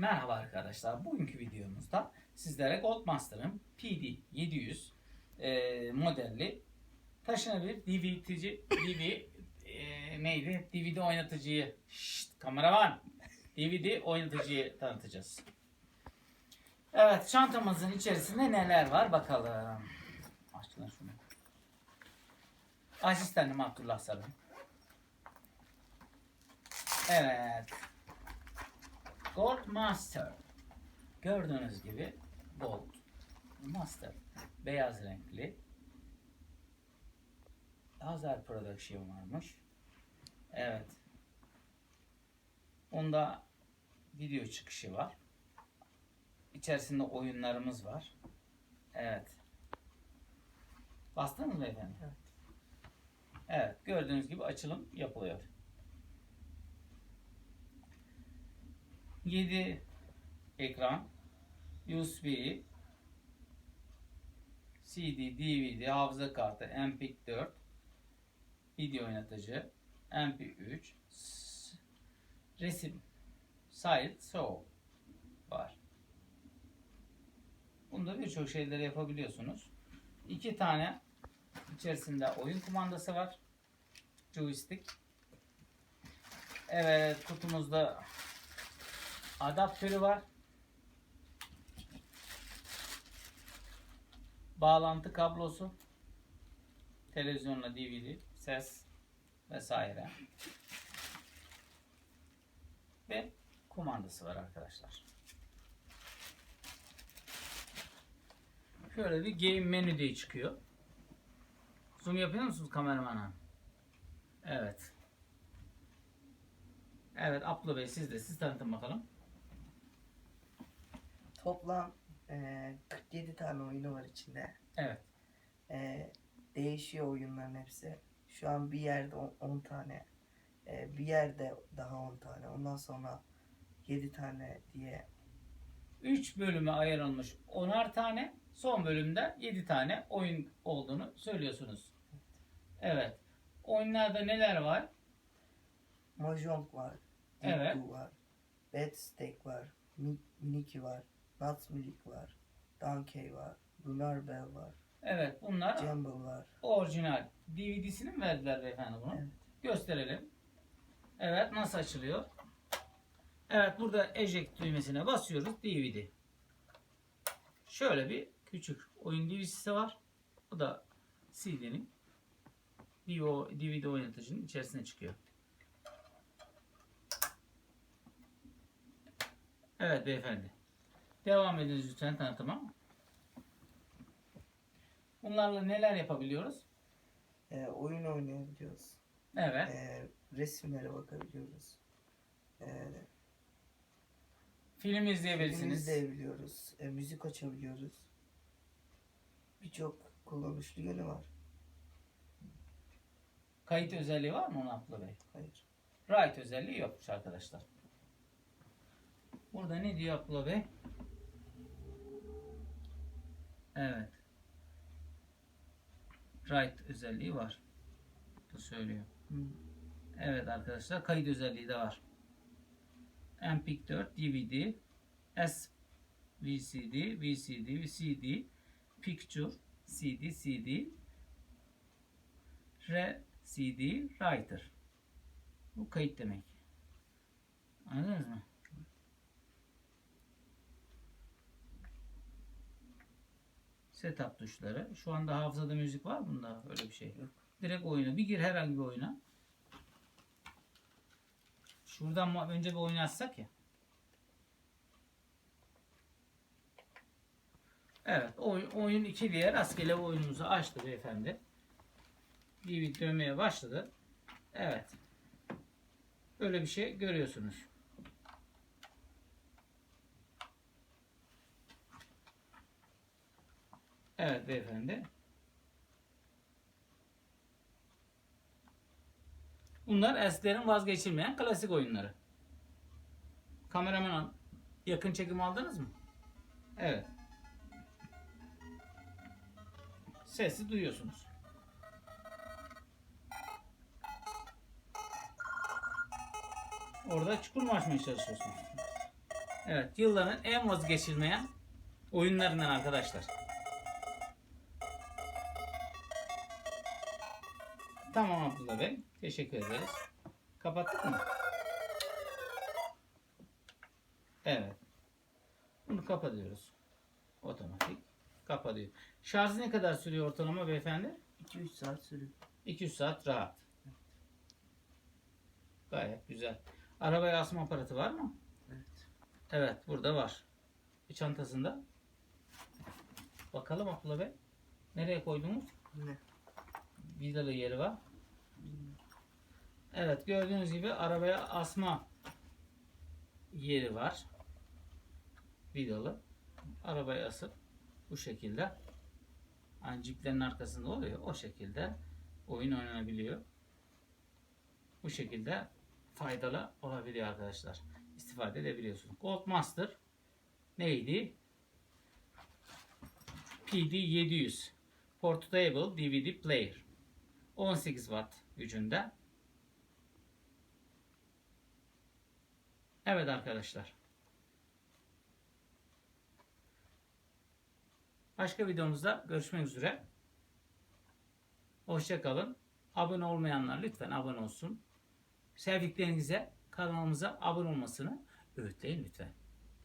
Merhaba arkadaşlar. Bugünkü videomuzda sizlere Goldmaster'ın PD700 e, modelli taşınabilir DVD'ci DV e, neydi? DVD oynatıcıyı Şşt, kameraman DVD oynatıcıyı tanıtacağız. Evet çantamızın içerisinde neler var bakalım. Aç lan şunu. Asistanım Abdullah Sarı. Evet. Gold Master. Gördüğünüz gibi Gold Master. Beyaz renkli. Hazar Production varmış. Evet. Onda video çıkışı var. İçerisinde oyunlarımız var. Evet. Bastınız mı efendim? Evet. Evet. Gördüğünüz gibi açılım yapılıyor. 7 ekran, USB, CD, DVD, hafıza kartı, MP4, video oynatıcı, MP3, s- resim, Silent Show var. Bunda birçok şeyleri yapabiliyorsunuz. İki tane içerisinde oyun kumandası var. Joystick. Evet kutumuzda adaptörü var. Bağlantı kablosu. Televizyonla DVD, ses vesaire. Ve kumandası var arkadaşlar. Şöyle bir game menü diye çıkıyor. Zoom yapıyor musunuz kameramana? Evet. Evet Abla Bey siz de siz tanıtın bakalım. Toplam eee, 47 tane oyunu var içinde. Evet. Eee, değişiyor oyunların hepsi. Şu an bir yerde 10 tane. eee, bir yerde daha 10 tane. Ondan sonra 7 tane diye. 3 bölüme ayrılmış 10'ar tane, son bölümde 7 tane oyun olduğunu söylüyorsunuz. Evet. Oyunlarda neler var? Mahjong var. Evet. Var. Bed Steak var. Mi- Miniki var. Nuts Milik var. Donkey var. Lunar Bell var. Evet bunlar Jumble var. orijinal. DVD'sini mi verdiler beyefendi bunu? Evet. Gösterelim. Evet nasıl açılıyor? Evet burada eject düğmesine basıyoruz DVD. Şöyle bir küçük oyun DVD'si var. Bu da CD'nin DVD oynatıcının içerisine çıkıyor. Evet beyefendi. Devam ediniz lütfen tanıtıma. Bunlarla neler yapabiliyoruz? Eee, oyun oynayabiliyoruz. Evet. Eee, resimlere bakabiliyoruz. Eee Film Film izleyebilirsiniz. izleyebiliyoruz. E, müzik açabiliyoruz. Birçok kullanışlı yönü var. Kayıt özelliği var mı Abdullah Bey? Hayır. Write özelliği yokmuş arkadaşlar. Burada ne diyor Abdullah Bey? Evet. Write özelliği var. Bu söylüyor. Evet arkadaşlar kayıt özelliği de var. MP4, DVD, S VCD, VCD, VCD, Picture, CD, CD, R CD, Writer. Bu kayıt demek. Anladınız mı? Setup tuşları. Şu anda hafızada müzik var bunda? Öyle bir şey. Yok. Direkt oyunu. Bir gir herhangi bir oyuna. Şuradan önce bir oyun açsak ya. Evet. Oyun, oyun 2 diye rastgele oyunumuzu açtı beyefendi. Bir dönmeye başladı. Evet. Öyle bir şey görüyorsunuz. Evet beyefendi. Bunlar eskilerin vazgeçilmeyen klasik oyunları. Kameraman yakın çekim aldınız mı? Evet. Sesi duyuyorsunuz. Orada çukur mu açmaya çalışıyorsunuz? Evet, yılların en vazgeçilmeyen oyunlarından arkadaşlar. Tamam Abdullah Bey. Teşekkür ederiz. Kapattık mı? Evet. Bunu kapatıyoruz. Otomatik. Kapatıyor. Şarj ne kadar sürüyor ortalama beyefendi? 2-3 saat sürüyor. 200 saat rahat. Gayet güzel. Arabaya asma aparatı var mı? Evet. Evet burada var. Bir çantasında. Bakalım Abdullah Bey. Nereye koydunuz? Ne? Vidalı yeri var. Evet gördüğünüz gibi arabaya asma yeri var. Vidalı. Arabaya asıp bu şekilde hani ciplerin arkasında oluyor. O şekilde oyun oynanabiliyor. Bu şekilde faydalı olabiliyor arkadaşlar. İstifade edebiliyorsunuz. Gold Master neydi? PD 700 Portable DVD Player 18 Watt gücünde. Evet arkadaşlar. Başka videomuzda görüşmek üzere. Hoşça kalın. Abone olmayanlar lütfen abone olsun. Sevdiklerinize kanalımıza abone olmasını öğütleyin lütfen.